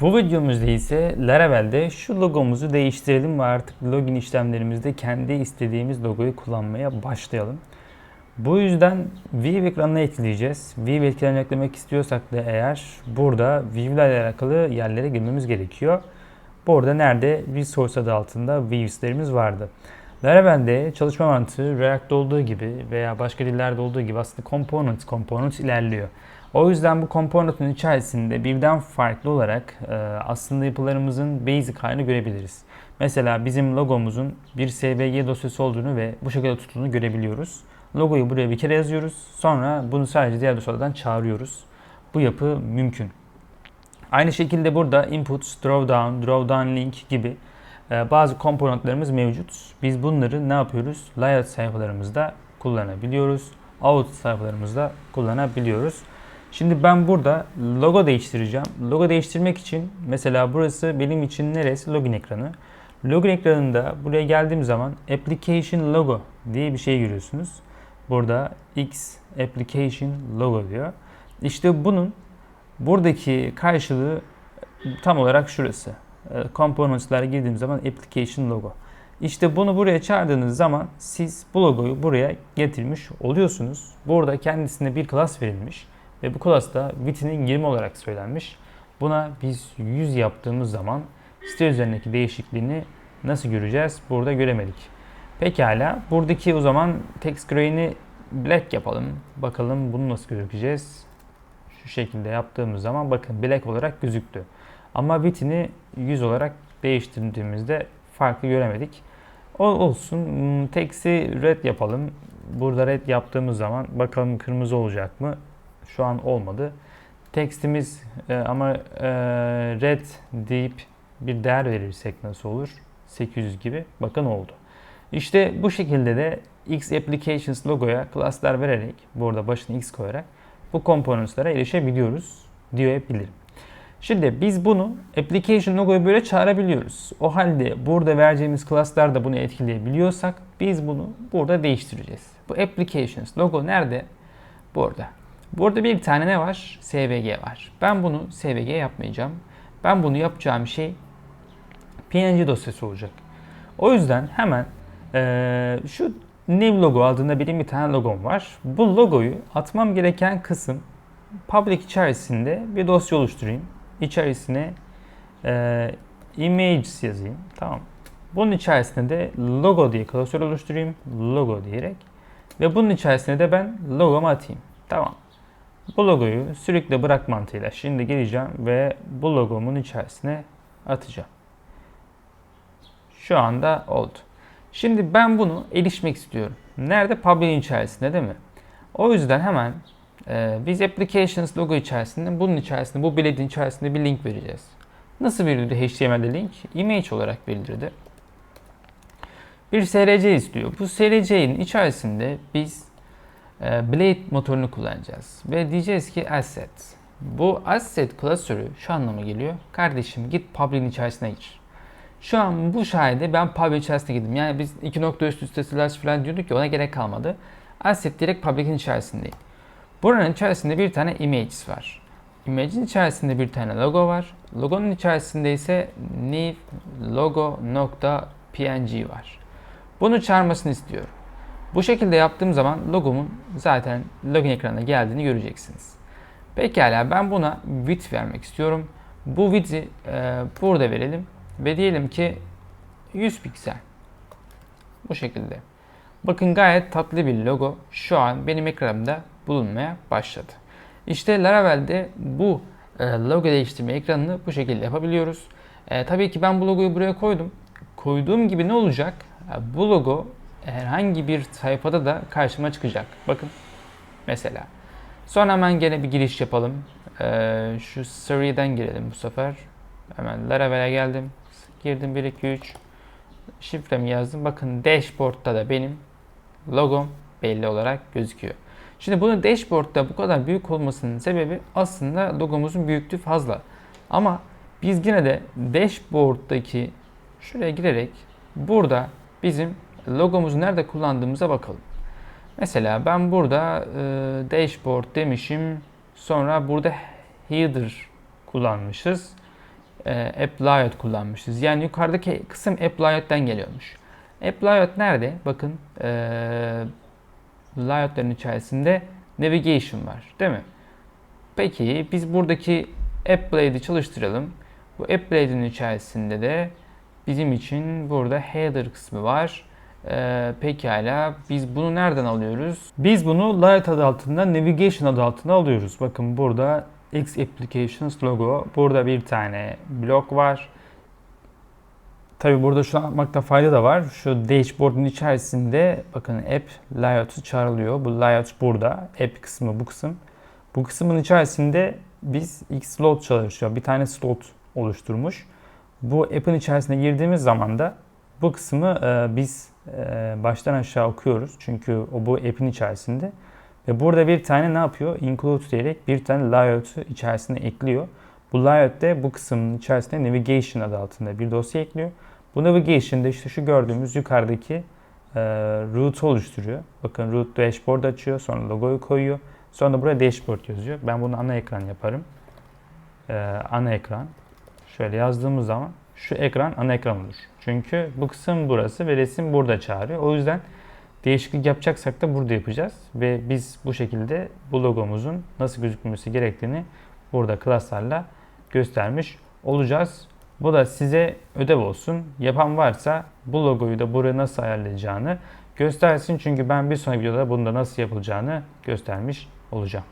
Bu videomuzda ise Laravel'de şu logomuzu değiştirelim ve artık login işlemlerimizde kendi istediğimiz logoyu kullanmaya başlayalım. Bu yüzden View ekranına ekleyeceğiz. View ekranına eklemek istiyorsak da eğer burada View ile alakalı yerlere girmemiz gerekiyor. Burada nerede Resource adı altında Views'lerimiz vardı. Laravel'de çalışma mantığı React'te olduğu gibi veya başka dillerde olduğu gibi aslında component component ilerliyor. O yüzden bu component'ın içerisinde birden farklı olarak e, aslında yapılarımızın basic halini görebiliriz. Mesela bizim logomuzun bir SVG dosyası olduğunu ve bu şekilde tuttuğunu görebiliyoruz. Logoyu buraya bir kere yazıyoruz. Sonra bunu sadece diğer dosyalardan çağırıyoruz. Bu yapı mümkün. Aynı şekilde burada inputs, drawdown, drawdown link gibi e, bazı komponentlerimiz mevcut. Biz bunları ne yapıyoruz? Layout sayfalarımızda kullanabiliyoruz. Out sayfalarımızda kullanabiliyoruz. Şimdi ben burada logo değiştireceğim. Logo değiştirmek için mesela burası benim için neresi? Login ekranı. Login ekranında buraya geldiğim zaman Application Logo diye bir şey görüyorsunuz. Burada X Application Logo diyor. İşte bunun buradaki karşılığı tam olarak şurası. Components'lara girdiğim zaman Application Logo. İşte bunu buraya çağırdığınız zaman siz bu logoyu buraya getirmiş oluyorsunuz. Burada kendisine bir class verilmiş ve bu class'ta width'inin 20 olarak söylenmiş. Buna biz 100 yaptığımız zaman site üzerindeki değişikliğini nasıl göreceğiz? Burada göremedik. Pekala. Buradaki o zaman text gray'ini black yapalım. Bakalım bunu nasıl gözükeceğiz. Şu şekilde yaptığımız zaman bakın black olarak gözüktü. Ama width'ini 100 olarak değiştirdiğimizde farkı göremedik. O olsun. Hmm, Text'i red yapalım. Burada red yaptığımız zaman bakalım kırmızı olacak mı? Şu an olmadı. Text'imiz e, ama e, red deyip bir değer verirsek nasıl olur? 800 gibi. Bakın oldu. İşte bu şekilde de X Applications logoya class'lar vererek, burada başına X koyarak bu components'lara erişebiliyoruz diyebilirim. Şimdi biz bunu application logoyu böyle çağırabiliyoruz. O halde burada vereceğimiz class'lar da bunu etkileyebiliyorsak biz bunu burada değiştireceğiz. Bu applications logo nerede? Burada. Burada bir tane ne var? SVG var. Ben bunu SVG yapmayacağım. Ben bunu yapacağım şey PNG dosyası olacak. O yüzden hemen ee, şu new logo adında benim bir tane logom var. Bu logoyu atmam gereken kısım public içerisinde bir dosya oluşturayım. İçerisine e, images yazayım. Tamam. Bunun içerisinde de logo diye klasör oluşturayım. Logo diyerek. Ve bunun içerisine de ben logomu atayım. Tamam. Bu logoyu sürükle bırak mantığıyla şimdi geleceğim ve bu logomun içerisine atacağım. Şu anda oldu. Şimdi ben bunu erişmek istiyorum. Nerede? Public'in içerisinde değil mi? O yüzden hemen e, biz applications logo içerisinde bunun içerisinde bu biletin içerisinde bir link vereceğiz. Nasıl verildi HTML'de link? Image olarak verildi. Bir SRC istiyor. Bu SRC'nin içerisinde biz Blade motorunu kullanacağız. Ve diyeceğiz ki asset. Bu asset klasörü şu anlama geliyor. Kardeşim git public'in içerisine gir. Şu an bu şahide ben public içerisine girdim. Yani biz iki nokta üst slash falan diyorduk ki ona gerek kalmadı. Asset direkt public'in içerisindeyim. Buranın içerisinde bir tane images var. Image'in içerisinde bir tane logo var. Logonun içerisinde ise new logo.png var. Bunu çağırmasını istiyorum. Bu şekilde yaptığım zaman logomun zaten login ekranına geldiğini göreceksiniz. Pekala ben buna width vermek istiyorum. Bu width'i e, burada verelim ve diyelim ki 100 piksel. Bu şekilde. Bakın gayet tatlı bir logo şu an benim ekranımda bulunmaya başladı. İşte Laravel'de bu e, logo değiştirme ekranını bu şekilde yapabiliyoruz. E, tabii ki ben bu logoyu buraya koydum. Koyduğum gibi ne olacak? E, bu logo herhangi bir sayfada da karşıma çıkacak. Bakın mesela. Sonra hemen gene bir giriş yapalım. E, şu Surrey'den girelim bu sefer. Hemen Laravel'e geldim. Girdim 1 2 3. Şifremi yazdım. Bakın dashboard'da da benim logom belli olarak gözüküyor. Şimdi bunun dashboard'da bu kadar büyük olmasının sebebi aslında logomuzun büyüklüğü fazla. Ama biz yine de dashboard'daki şuraya girerek burada bizim logomuzu nerede kullandığımıza bakalım. Mesela ben burada e, dashboard demişim. Sonra burada header kullanmışız. e, app layout kullanmışız. Yani yukarıdaki kısım app layout'tan geliyormuş. App layout nerede? Bakın e, layout'ların içerisinde navigation var değil mi? Peki biz buradaki app blade'i çalıştıralım. Bu app blade'in içerisinde de bizim için burada header kısmı var. Ee, pekala biz bunu nereden alıyoruz? Biz bunu layout adı altında navigation adı altında alıyoruz. Bakın burada X Applications logo. Burada bir tane blok var. Tabi burada şu an yapmakta fayda da var. Şu dashboard'un içerisinde bakın app layout'u çağrılıyor. Bu layout burada. App kısmı bu kısım. Bu kısmın içerisinde biz X slot çalışıyor. Bir tane slot oluşturmuş. Bu app'in içerisine girdiğimiz zaman da bu kısmı e, biz baştan aşağı okuyoruz. Çünkü o bu app'in içerisinde. Ve burada bir tane ne yapıyor? Include diyerek bir tane layout'u içerisine ekliyor. Bu layout de bu kısmın içerisinde navigation adı altında bir dosya ekliyor. Bu navigation'da işte şu gördüğümüz yukarıdaki e, route'u oluşturuyor. Bakın root dashboard açıyor. Sonra logoyu koyuyor. Sonra da buraya dashboard yazıyor. Ben bunu ana ekran yaparım. E, ana ekran. Şöyle yazdığımız zaman şu ekran ana ekran olur. Çünkü bu kısım burası ve resim burada çağırıyor. O yüzden değişiklik yapacaksak da burada yapacağız. Ve biz bu şekilde bu logomuzun nasıl gözükmesi gerektiğini burada klaslarla göstermiş olacağız. Bu da size ödev olsun. Yapan varsa bu logoyu da buraya nasıl ayarlayacağını göstersin. Çünkü ben bir sonraki videoda bunda nasıl yapılacağını göstermiş olacağım.